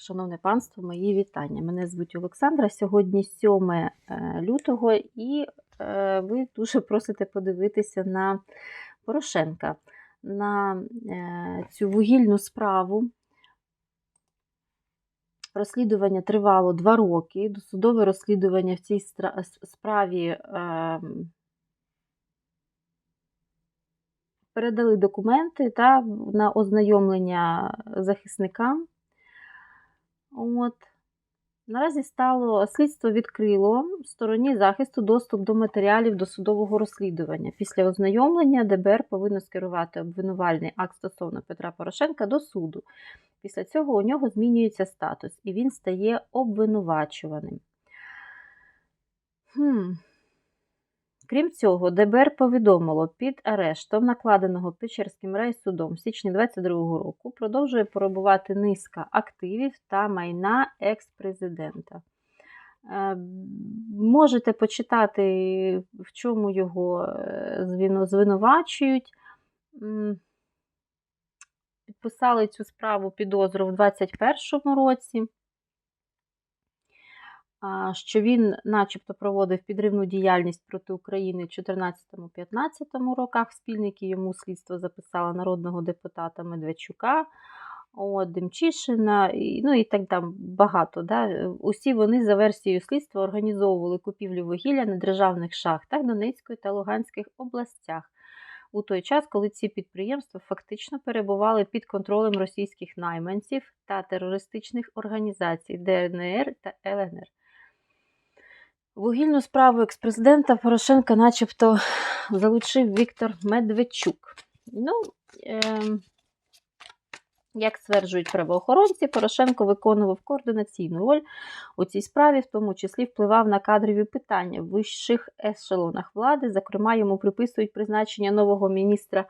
Шановне панство, мої вітання. Мене звуть Олександра. Сьогодні 7 е, лютого, і е, ви дуже просите подивитися на Порошенка, на е, цю вугільну справу. Розслідування тривало два роки. Досудове розслідування в цій справі е, передали документи та, на ознайомлення захисникам. От. Наразі стало слідство відкрило стороні захисту доступ до матеріалів досудового розслідування. Після ознайомлення ДБР повинно скерувати обвинувальний акт стосовно Петра Порошенка до суду. Після цього у нього змінюється статус і він стає обвинувачуваним. Хм. Крім цього, ДБР повідомило, під арештом, накладеного Печерським райсудом в січні 2022 року, продовжує перебувати низка активів та майна екс-президента. Е, Можете почитати, в чому його е, звинувачують. Підписали цю справу підозру в 2021 році що він начебто проводив підривну діяльність проти України в 2014-2015 роках. Спільники йому слідство записало народного депутата Медведчука, Демчишина, ну і так там багато. Да? Усі вони за версією слідства організовували купівлю вугілля на державних шахтах Донецької та Луганських областях. У той час, коли ці підприємства фактично перебували під контролем російських найманців та терористичних організацій ДНР та ЛНР. Вугільну справу експрезидента Порошенка начебто залучив Віктор Медведчук. Ну, ем, як стверджують правоохоронці, Порошенко виконував координаційну роль у цій справі, в тому числі впливав на кадрові питання в вищих ешелонах влади. Зокрема, йому приписують призначення нового міністра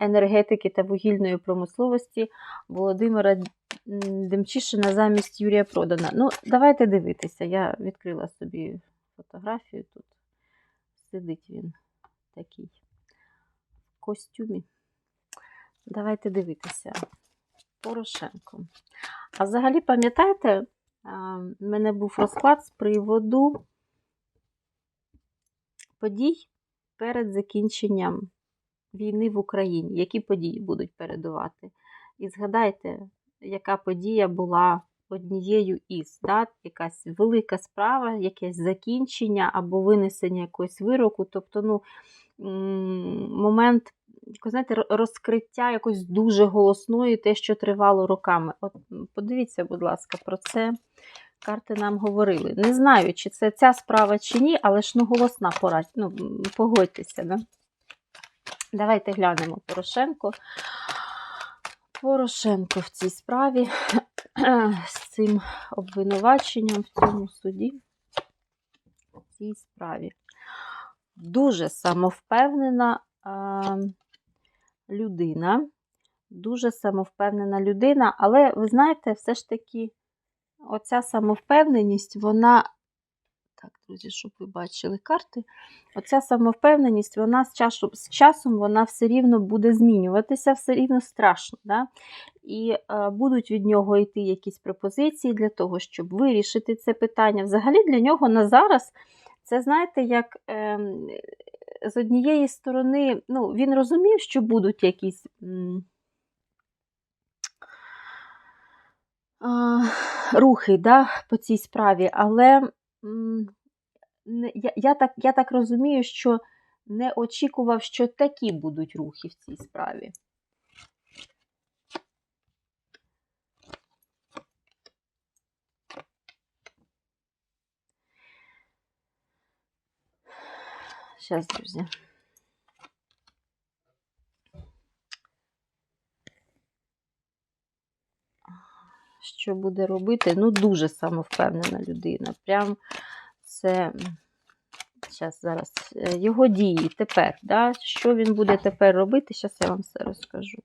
енергетики та вугільної промисловості Володимира Демчишина замість Юрія Продана. Ну, давайте дивитися. Я відкрила собі фотографію тут. Сидить він такий в костюмі. Давайте дивитися. Порошенко. А взагалі, пам'ятаєте, в мене був розклад з приводу подій перед закінченням війни в Україні. Які події будуть передувати? І згадайте, яка подія була однією із, да? якась велика справа, якесь закінчення або винесення якогось вироку. Тобто, ну, момент знаєте, розкриття якось дуже голосної, те, що тривало роками. От подивіться, будь ласка, про це карти нам говорили. Не знаю, чи це ця справа, чи ні, але ж ну, голосна пора. Ну, погодьтеся, да? Давайте глянемо Порошенко. Порошенко в цій справі з цим обвинуваченням в цьому суді. В цій справі. Дуже самовпевнена людина. Дуже самовпевнена людина, але ви знаєте, все ж таки, оця самовпевненість, вона. Так, друзі, щоб ви бачили карти. Оця самовпевненість, вона з часом, з часом вона все рівно буде змінюватися, все рівно страшно. Да? І е, будуть від нього йти якісь пропозиції для того, щоб вирішити це питання. Взагалі для нього на зараз це, знаєте, як е, з однієї сторони, ну, він розумів, що будуть якісь. А, рухи да, по цій справі, але я, я, так, я так розумію, що не очікував, що такі будуть рухи в цій справі. Зараз, друзі. Що буде робити? Ну, дуже самовпевнена людина. Прям це. Зараз, зараз. е, Його дії тепер. Да? Що він буде тепер робити? Зараз я вам все розкажу.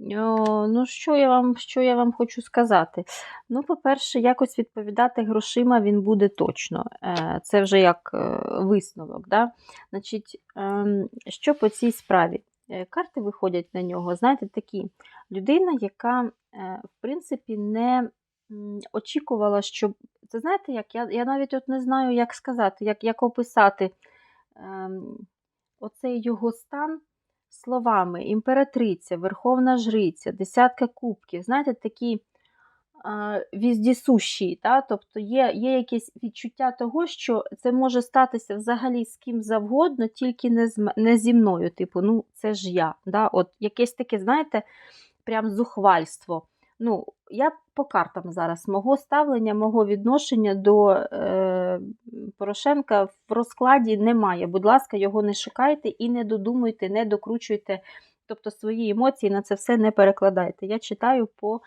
Ну, що я вам що я вам хочу сказати? Ну, по-перше, якось відповідати грошима він буде точно. Е, Це вже як е, висновок. Да? Значить, ем, Що по цій справі? Е, Карти виходять на нього, знаєте, такі людина, яка, в принципі, не очікувала, що. Це знаєте, як? Я я навіть от не знаю, як сказати, як як описати ем, оцей його стан словами імператриця, верховна жриця, десятка кубків, знаєте, такі е, віздісущі, та? тобто є є якесь відчуття того, що це може статися взагалі з ким завгодно, тільки не з, не зі мною. Типу, ну це ж я. Да? От Якесь таке, знаєте, прям зухвальство. Ну, Я по картам зараз мого ставлення, мого відношення до е, Порошенка в розкладі немає. Будь ласка, його не шукайте і не додумуйте, не докручуйте, тобто свої емоції на це все не перекладайте. Я читаю по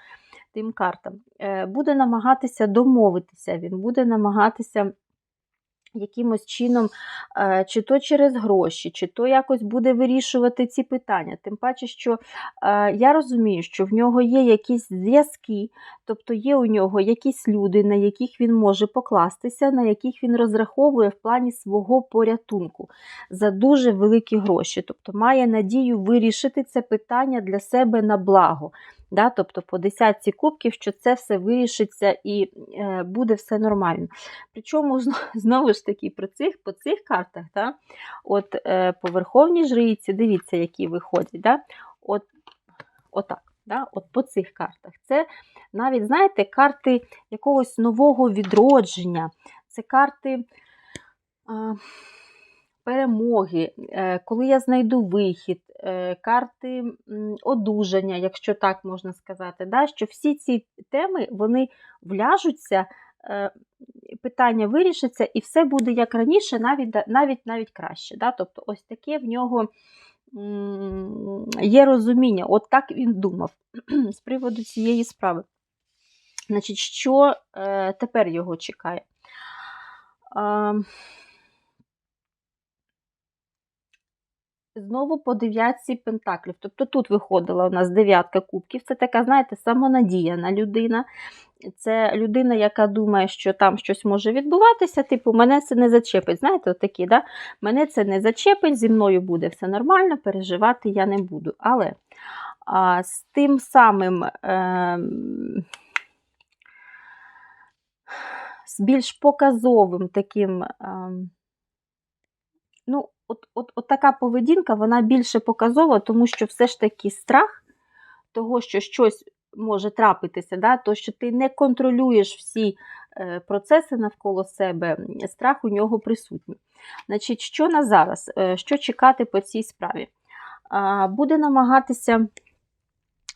тим картам. Е, буде намагатися домовитися, він буде намагатися якимось чином, е, чи то через гроші, чи то якось буде вирішувати ці питання. Тим паче, що е, я розумію, що в нього є якісь зв'язки, тобто є у нього якісь люди, на яких він може покластися, на яких він розраховує в плані свого порятунку за дуже великі гроші. Тобто має надію вирішити це питання для себе на благо. Да? Тобто по десятці кубків, що це все вирішиться і е, буде все нормально. Причому, знову ж таки, про цих, по цих картах, да? от е, по Верховній жриці, дивіться, які виходять. Да? От, Отак. Да? От по цих картах. Це навіть, знаєте, карти якогось нового відродження. Це карти. Е, перемоги, коли я знайду вихід, карти одужання, якщо так можна сказати, да, що всі ці теми вони вляжуться, е, питання вирішиться, і все буде як раніше, навіть навіть, навіть краще. Да? Тобто, ось таке в нього є розуміння, от так він думав з приводу цієї справи. Значить, Що тепер його чекає? Знову по дев'ятці пентаклів. Тобто тут виходила у нас дев'ятка кубків. Це така, знаєте, самонадіяна людина. Це людина, яка думає, що там щось може відбуватися. Типу, мене це не зачепить. Знаєте, отакі, да? мене це не зачепить, зі мною буде все нормально, переживати я не буду. Але а, з тим самим. Е, з більш показовим таким. Е, ну, от, от, от така поведінка, вона більше показова, тому що все ж таки страх того, що щось може трапитися, да, то що ти не контролюєш всі е, процеси навколо себе, страх у нього присутній. Значить, Що на зараз? Е, що чекати по цій справі? Буде намагатися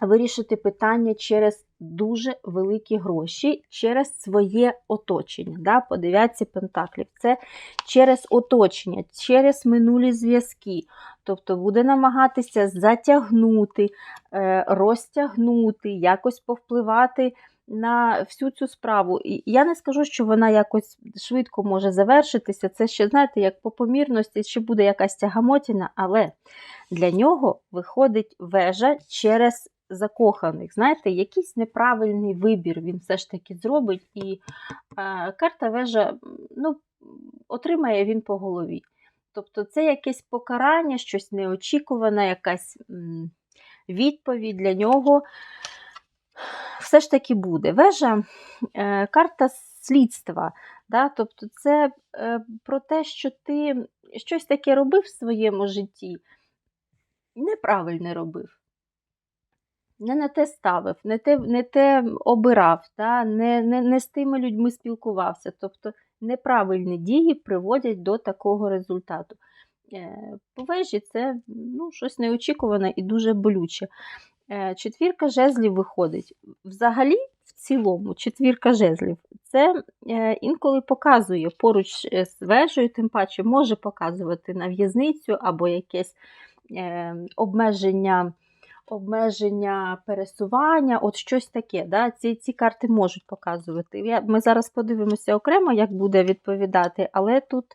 вирішити питання через дуже великі гроші, через своє оточення. Да? По дев'ятці пентаклів. Це через оточення, через минулі зв'язки. Тобто буде намагатися затягнути, е, розтягнути, якось повпливати. На всю цю справу. І я не скажу, що вона якось швидко може завершитися. Це ще, знаєте, як по помірності, ще буде якась тягамотіна, але для нього виходить вежа через закоханих. Знаєте, якийсь неправильний вибір він все ж таки зробить, і е, карта вежа ну, отримає він по голові. Тобто це якесь покарання, щось неочікуване, якась відповідь для нього. Все ж таки буде. Вежа е, карта слідства. Да? Тобто це е, про те, що ти щось таке робив в своєму житті, неправильно робив не на те ставив, не те не те обирав, та, не, не, не з тими людьми спілкувався. Тобто неправильні дії приводять до такого результату. Е, по вежі це ну, щось неочікуване і дуже болюче. Е, четвірка жезлів виходить. Взагалі, в цілому, четвірка жезлів це е, інколи показує поруч з вежею, тим паче може показувати на в'язницю або якесь обмеження обмеження пересування, от щось таке. Да? Ці ці карти можуть показувати. Я, Ми зараз подивимося окремо, як буде відповідати, але тут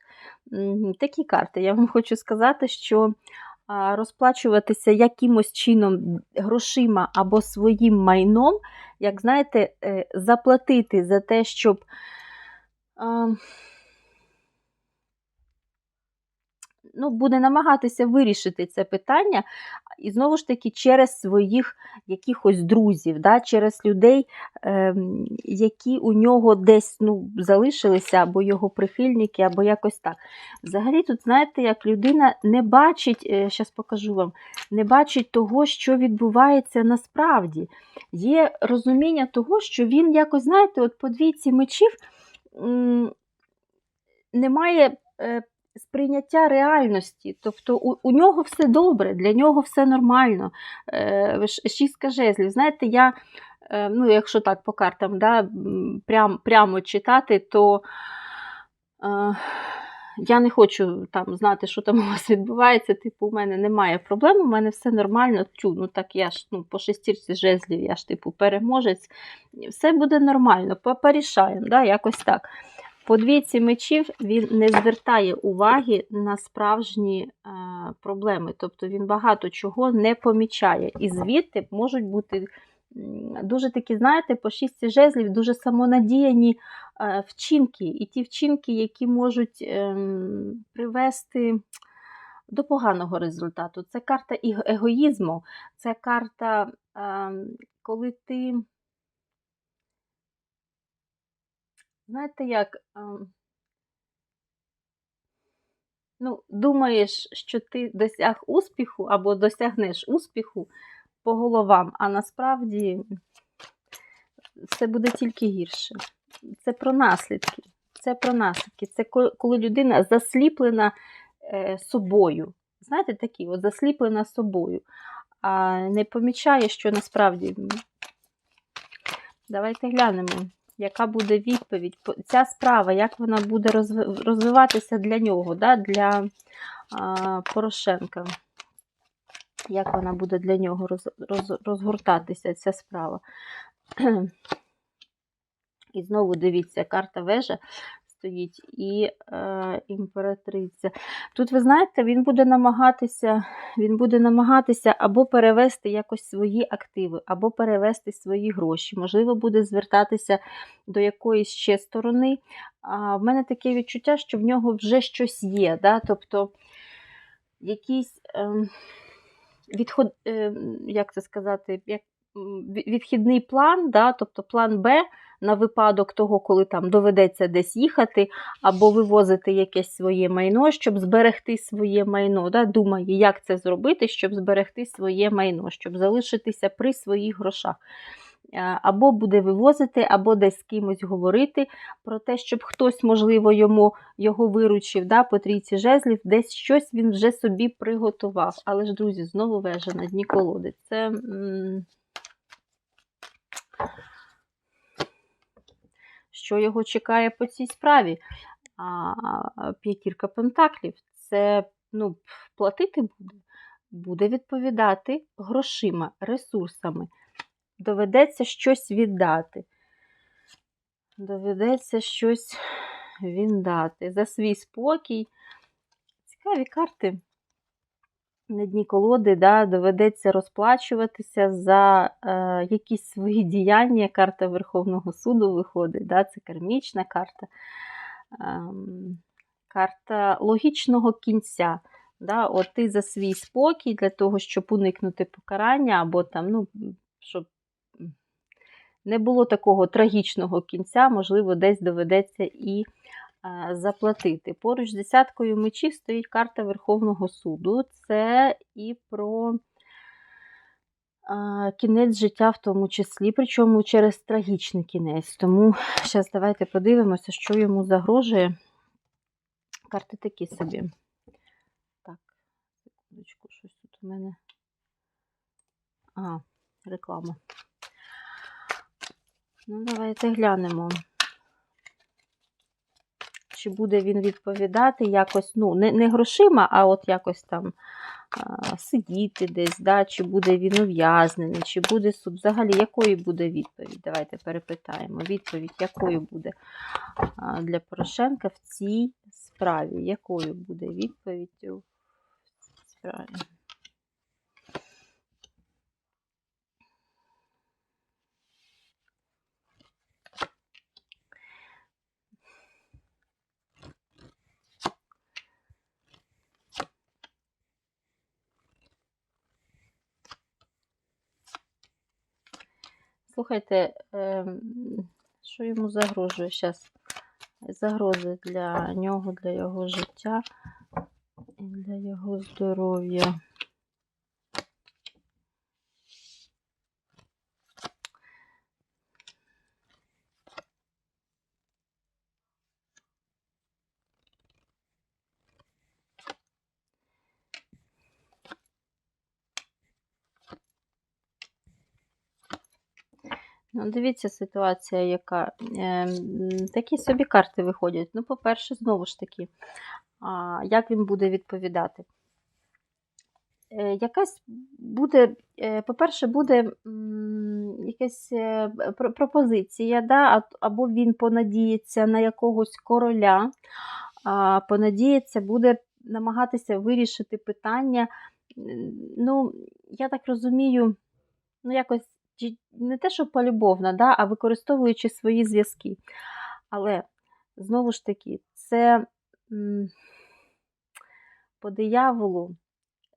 м, такі карти. Я вам хочу сказати, що а, розплачуватися якимось чином грошима або своїм майном, як знаєте, е, заплатити за те, щоб. а, Ну, буде намагатися вирішити це питання, і знову ж таки через своїх якихось друзів, да, через людей, е, які у нього десь ну, залишилися, або його прихильники, або якось так. Взагалі, тут, знаєте, як людина не бачить, зараз покажу вам, не бачить того, що відбувається насправді. Є розуміння того, що він якось, знаєте, от по двійці мечів немає. Сприйняття реальності. Тобто у, у нього все добре, для нього все нормально. Е, Шістка жезлів. Знаєте, я, е, ну, якщо так по картам да, прям, прямо читати, то е, я не хочу там знати, що там у вас відбувається. Типу, у мене немає проблем, у мене все нормально. Тю, ну так я ж ну, по шестірці жезлів, я ж типу переможець. Все буде нормально, порішаємо, да, якось так. По двійці мечів він не звертає уваги на справжні е, проблеми, тобто він багато чого не помічає. І звідти можуть бути дуже такі, знаєте, по шісті жезлів дуже самонадіяні е, вчинки, і ті вчинки, які можуть е, привести до поганого результату. Це карта егоїзму, це карта, е, коли ти. Знаєте, як ем, ну, думаєш, що ти досяг успіху або досягнеш успіху по головам, а насправді все буде тільки гірше. Це про наслідки. Це про наслідки. Це коли людина засліплена е, собою. Знаєте, такі, от засліплена собою, а не помічає, що насправді. Давайте глянемо яка буде відповідь. Ця справа, як вона буде розвиватися для нього, да? для а, Порошенка. Як вона буде для нього роз, роз, розгортатися, ця справа. І знову дивіться, карта вежа стоїть і е, імператриця. Тут, ви знаєте, він буде намагатися, він буде намагатися або перевести якось свої активи, або перевести свої гроші. Можливо, буде звертатися до якоїсь ще сторони. А в мене таке відчуття, що в нього вже щось є. Да? Тобто якийсь ем, відход, ем, як це сказати, як відхідний план, да? тобто план Б на випадок того, коли там доведеться десь їхати, або вивозити якесь своє майно, щоб зберегти своє майно. Да? Думає, як це зробити, щоб зберегти своє майно, щоб залишитися при своїх грошах. Е, Або буде вивозити, або десь з кимось говорити про те, щоб хтось, можливо, йому його виручив да, по трійці жезлів, десь щось він вже собі приготував. Але ж, друзі, знову вежа на дні колоди. Це. м, що його чекає по цій справі. А п'ятірка пентаклів це ну, платити буде, буде відповідати грошима, ресурсами. Доведеться щось віддати. Доведеться щось віддати. За свій спокій. Цікаві карти. На дні колоди да, доведеться розплачуватися за е, якісь свої діяння. Карта Верховного суду виходить. Да, це кармічна карта. Ем, карта логічного кінця. Да, от ти за свій спокій для того, щоб уникнути покарання, або там, ну, щоб не було такого трагічного кінця, можливо, десь доведеться і заплатити. Поруч з десяткою мечів стоїть карта Верховного суду. Це і про кінець життя в тому числі, причому через трагічний кінець. Тому зараз давайте подивимося, що йому загрожує. Карти такі собі. Так, секундочку, щось тут у мене. Ага, реклама. Ну, давайте глянемо. Чи буде він відповідати якось, ну, не, не грошима, а от якось там а, сидіти десь, да? чи буде він ув'язнений, чи буде суд. Взагалі, якою буде відповідь? Давайте перепитаємо. Відповідь, якою буде а, для Порошенка в цій справі? Якою буде відповідь у справі. Слухайте, ем, що йому загрожує зараз? Загрози для нього, для його життя і для його здоров'я. Ну, дивіться ситуація, яка. Ем, такі собі карти виходять. Ну, по-перше, знову ж таки, а, як він буде відповідати? Е, якась буде, е, по-перше, буде м, якась е, пропозиція, да? або він понадіється на якогось короля, а, понадіється, буде намагатися вирішити питання. Ну, я так розумію, ну, якось не те, що полюбовно, да, а використовуючи свої зв'язки. Але, знову ж таки, це по дияволу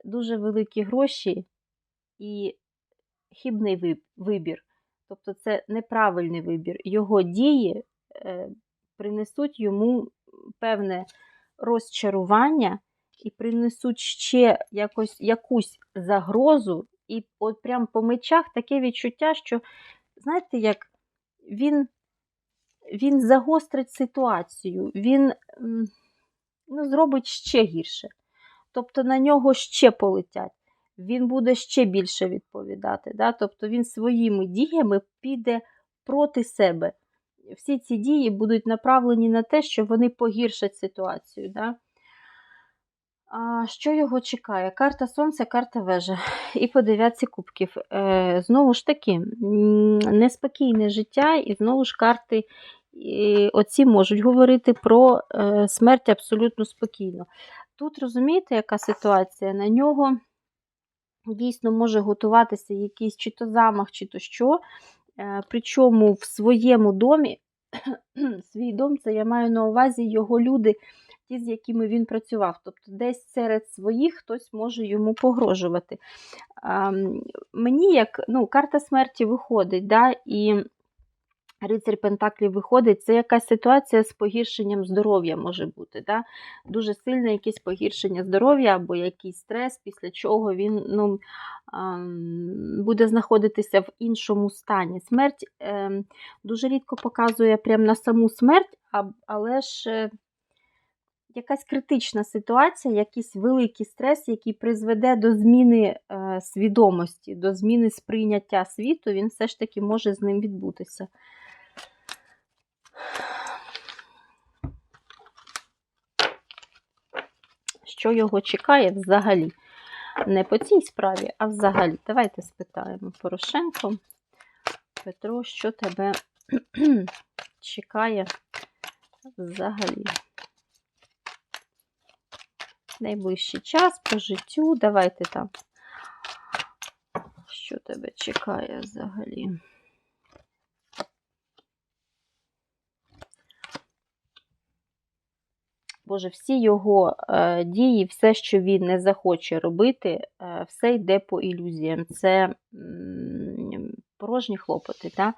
дуже великі гроші і хибний вибір. Тобто це неправильний вибір. Його дії е, принесуть йому певне розчарування і принесуть ще якось, якусь загрозу. І от прям по мечах таке відчуття, що, знаєте, як він, він загострить ситуацію, він ну, зробить ще гірше. Тобто на нього ще полетять, він буде ще більше відповідати. Да? Тобто він своїми діями піде проти себе. Всі ці дії будуть направлені на те, що вони погіршать ситуацію. Да? Що його чекає? Карта Сонця, карта вежа. І по дев'ятці кубків. Е, знову ж таки, неспокійне життя, і знову ж карти і оці можуть говорити про е, смерть абсолютно спокійно. Тут розумієте, яка ситуація? На нього дійсно може готуватися якийсь чи то замах, чи то що. Е, причому в своєму домі, свій дом, це я маю на увазі його люди, ті, з якими він працював. Тобто десь серед своїх хтось може йому погрожувати. Мені як ну, карта смерті виходить, да, і Рицарь Пентаклів виходить, це якась ситуація з погіршенням здоров'я може бути. Да? Дуже сильне якесь погіршення здоров'я або якийсь стрес, після чого він ну, буде знаходитися в іншому стані. Смерть ем, дуже рідко показує прямо на саму смерть, але ж е, якась критична ситуація, якийсь великий стрес, який призведе до зміни е, свідомості, до зміни сприйняття світу, він все ж таки може з ним відбутися. Що його чекає взагалі? Не по цій справі, а взагалі. Давайте спитаємо Порошенко. Петро, що тебе чекає взагалі? Найближчий час по життю. Давайте там. Що тебе чекає взагалі? Боже, всі його е, дії, все, що він не захоче робити, е, все йде по ілюзіям. Це порожні хлопоти. Та?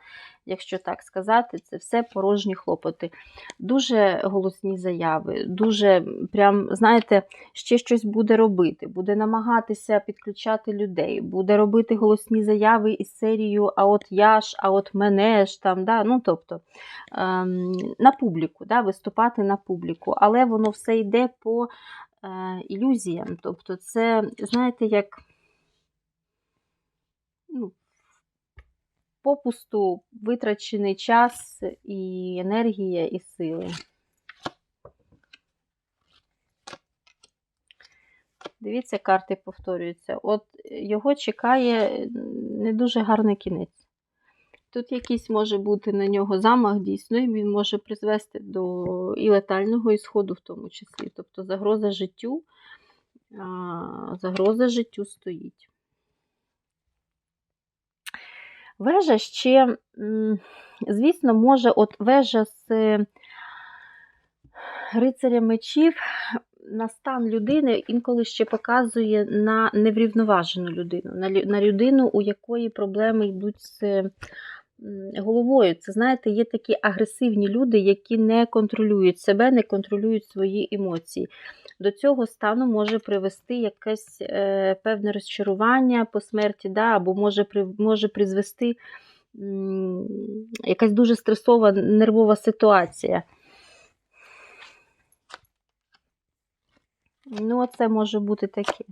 Якщо так сказати, це все порожні хлопоти. Дуже голосні заяви, дуже, прям, знаєте, ще щось буде робити, буде намагатися підключати людей, буде робити голосні заяви із серією А от я ж, а от мене ж там. Да? Ну, тобто, ем, на публіку, да? виступати на публіку. Але воно все йде по е, ілюзіям. Тобто, це, знаєте, як. Ну, попусту витрачений час і енергія, і сили. Дивіться, карти повторюються. От його чекає не дуже гарний кінець. Тут якийсь може бути на нього замах, дійсно, і він може призвести до і летального ісходу, в тому числі. Тобто загроза життю Загроза життю стоїть. Вежа ще, звісно, може, от вежа з е, рицаря мечів на стан людини інколи ще показує на неврівноважену людину, на, людину, у якої проблеми йдуть з головою. Це, знаєте, є такі агресивні люди, які не контролюють себе, не контролюють свої емоції. До цього стану може привести якесь е, певне розчарування по смерті, да, або може, може призвести м, якась дуже стресова нервова ситуація. Ну, це може бути таке.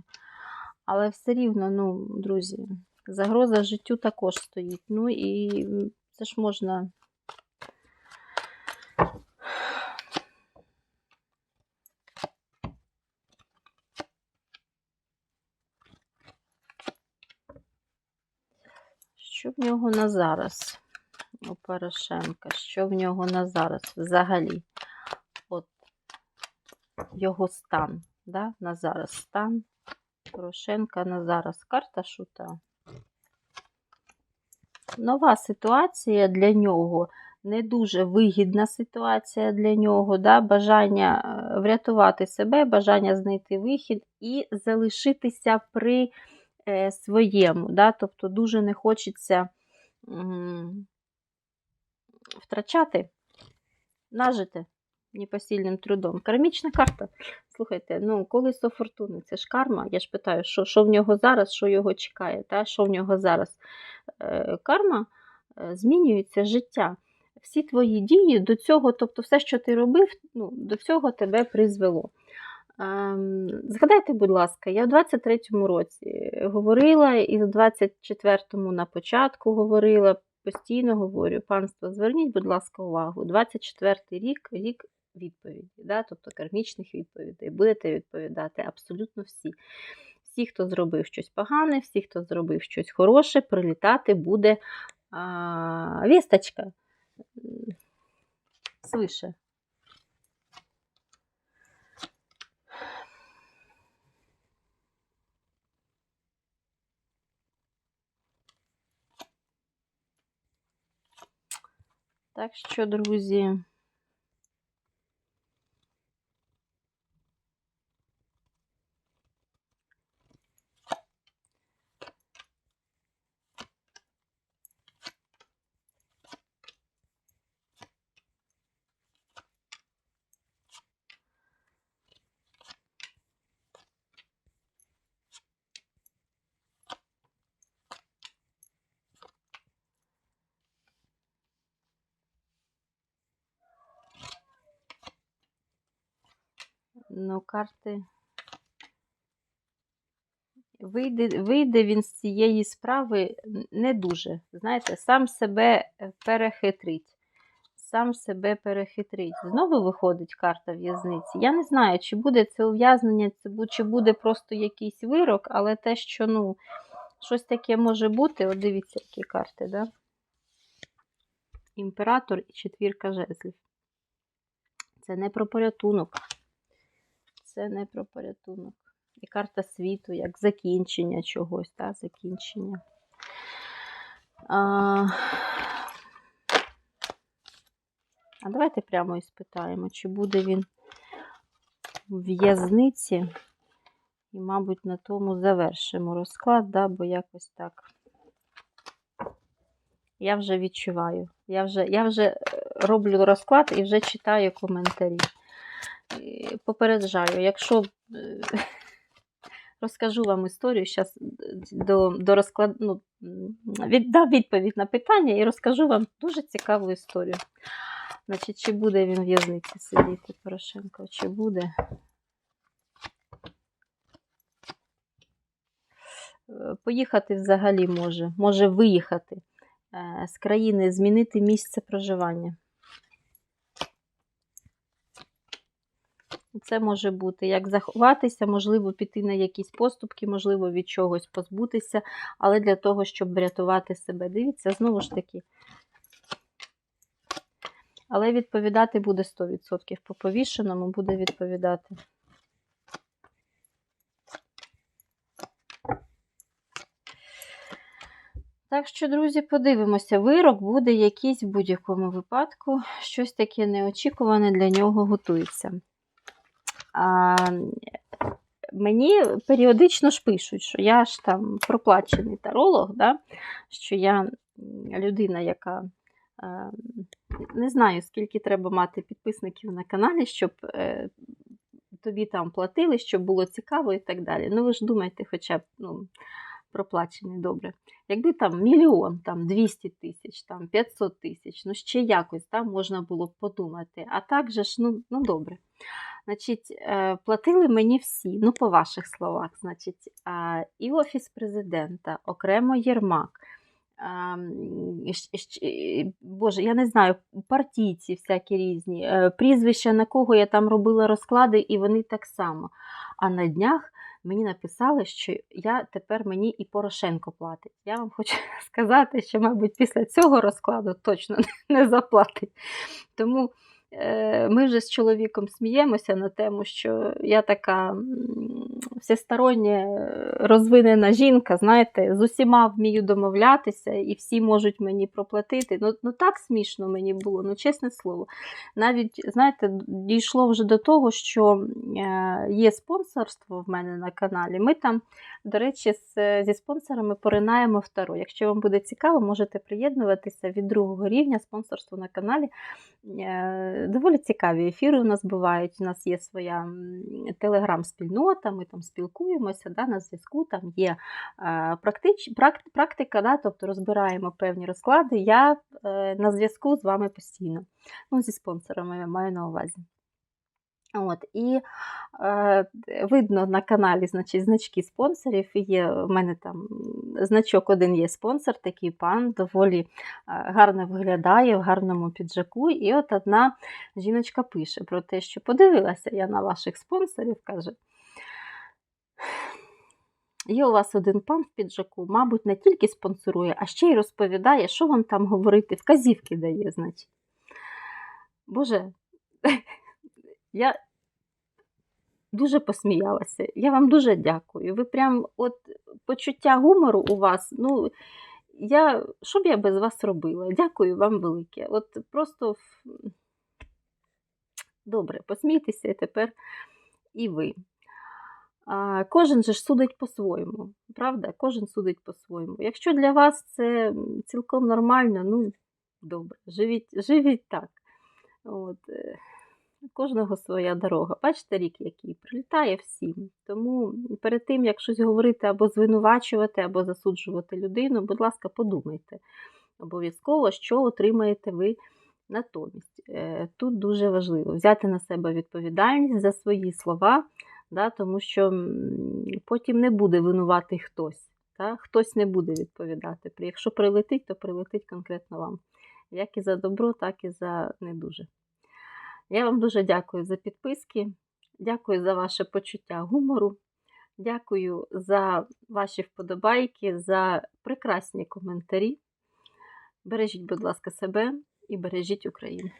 Але все рівно, ну, друзі, загроза життю також стоїть. Ну і це ж можна. Що в нього на зараз? У Порошенка. Що в нього на зараз взагалі? От його стан. Да? На зараз стан. Порошенка на зараз. Карта шута. Нова ситуація для нього. Не дуже вигідна ситуація для нього, да? бажання е, врятувати себе, бажання знайти вихід і залишитися при е, своєму. Да? Тобто дуже не хочеться втрачати, нажити непосильним трудом. Кармічна карта. Слухайте, ну колесо фортуни, це ж карма. Я ж питаю, що, що в нього зараз, що його чекає, та? що в нього зараз. Е, карма е, змінюється життя. Всі твої дії до цього, тобто все, що ти робив, ну, до цього тебе призвело. Ем, Згадайте, будь ласка, я в 23-му році говорила, і в 24-му на початку говорила, постійно говорю, панство, зверніть, будь ласка, увагу. 24-й рік рік відповіді, да? тобто кармічних відповідей. Будете відповідати абсолютно всі. Всі, хто зробив щось погане, всі, хто зробив щось хороше, прилітати буде а, вісточка свише. Так що, друзі, ну, карти. Вийде, вийде він з цієї справи не дуже. Знаєте, сам себе перехитрить. Сам себе перехитрить. Знову виходить карта в'язниці. Я не знаю, чи буде це ув'язнення, чи буде просто якийсь вирок, але те, що ну, щось таке може бути, от дивіться, які карти, да? Імператор і четвірка жезлів. Це не про порятунок. Це не про порятунок. І карта світу, як закінчення чогось, та, закінчення. А, а давайте прямо і спитаємо, чи буде він в в'язниці. І, мабуть, на тому завершимо розклад, да, бо якось так. Я вже відчуваю. Я вже, я вже е, роблю розклад і вже читаю коментарі. Попереджаю, якщо е, розкажу вам історію, зараз до, до розклад... ну, м, віддам відповідь на питання і розкажу вам дуже цікаву історію. Значить, чи буде він в в'язниці сидіти, Порошенко, чи буде? Е, Поїхати взагалі може, може виїхати е, з країни, змінити місце проживання. Це може бути як заховатися, можливо, піти на якісь поступки, можливо, від чогось позбутися, але для того, щоб врятувати себе. Дивіться, знову ж таки. Але відповідати буде 100%. По повішеному буде відповідати. Так що, друзі, подивимося, вирок буде якийсь в будь-якому випадку, щось таке неочікуване для нього готується. А, мені періодично ж пишуть, що я ж там проплачений таролог, да? що я людина, яка е, не знаю, скільки треба мати підписників на каналі, щоб е, тобі там платили, щоб було цікаво і так далі. Ну, ви ж думаєте, хоча б ну, проплачений добре. Якби там мільйон, там 200 тисяч, там 500 тисяч, ну ще якось там можна було б подумати. А так же ж, ну, ну добре. Значить, е, платили мені всі, ну, по ваших словах, значить, і Офіс президента, окремо Єрмак. Боже, я не знаю, партійці всякі різні, е, прізвища, на кого я там робила розклади, і вони так само. А на днях мені написали, що я тепер мені і Порошенко платить. Я вам хочу сказати, що, мабуть, після цього розкладу точно не заплатить. Тому ми вже з чоловіком сміємося на тему, що я така всестороння е, розвинена жінка, знаєте, з усіма вмію домовлятися, і всі можуть мені проплатити. Ну, ну так смішно мені було, ну чесне слово. Навіть, знаєте, дійшло вже до того, що е, є спонсорство в мене на каналі. Ми там, до речі, з, зі спонсорами поринаємо в таро. Якщо вам буде цікаво, можете приєднуватися від другого рівня спонсорство на каналі. Е, Доволі цікаві ефіри у нас бувають. У нас є своя телеграм-спільнота, ми там спілкуємося, да, на зв'язку там є е, практич, прак- практика, да, тобто розбираємо певні розклади. Я е, на зв'язку з вами постійно. Ну, зі спонсорами я маю на увазі. От, і е, видно на каналі значить, значки спонсорів. Є в мене там значок один є спонсор, такий пан, доволі е, гарно виглядає в гарному піджаку. І от одна жіночка пише про те, що подивилася я на ваших спонсорів, каже. Є у вас один пан в піджаку, мабуть, не тільки спонсорує, а ще й розповідає, що вам там говорити, вказівки дає, значить. Боже, я дуже посміялася. Я вам дуже дякую. Ви прям от почуття гумору у вас. Ну, я, що б я без вас робила? Дякую вам велике. От просто добре, посмійтеся тепер і ви. А, Кожен же ж судить по-своєму, правда? Кожен судить по-своєму. Якщо для вас це цілком нормально, ну добре, живіть, живіть так. От, е, кожного своя дорога. Бачите, рік, який прилітає всім. Тому перед тим, як щось говорити або звинувачувати, або засуджувати людину, будь ласка, подумайте обов'язково, що отримаєте ви натомість. Е, Тут дуже важливо взяти на себе відповідальність за свої слова, да, тому що потім не буде винуватий хтось. Та? Хтось не буде відповідати. Якщо прилетить, то прилетить конкретно вам. Як і за добро, так і за не дуже. Я вам дуже дякую за підписки, дякую за ваше почуття гумору, дякую за ваші вподобайки, за прекрасні коментарі. Бережіть, будь ласка, себе і бережіть Україну.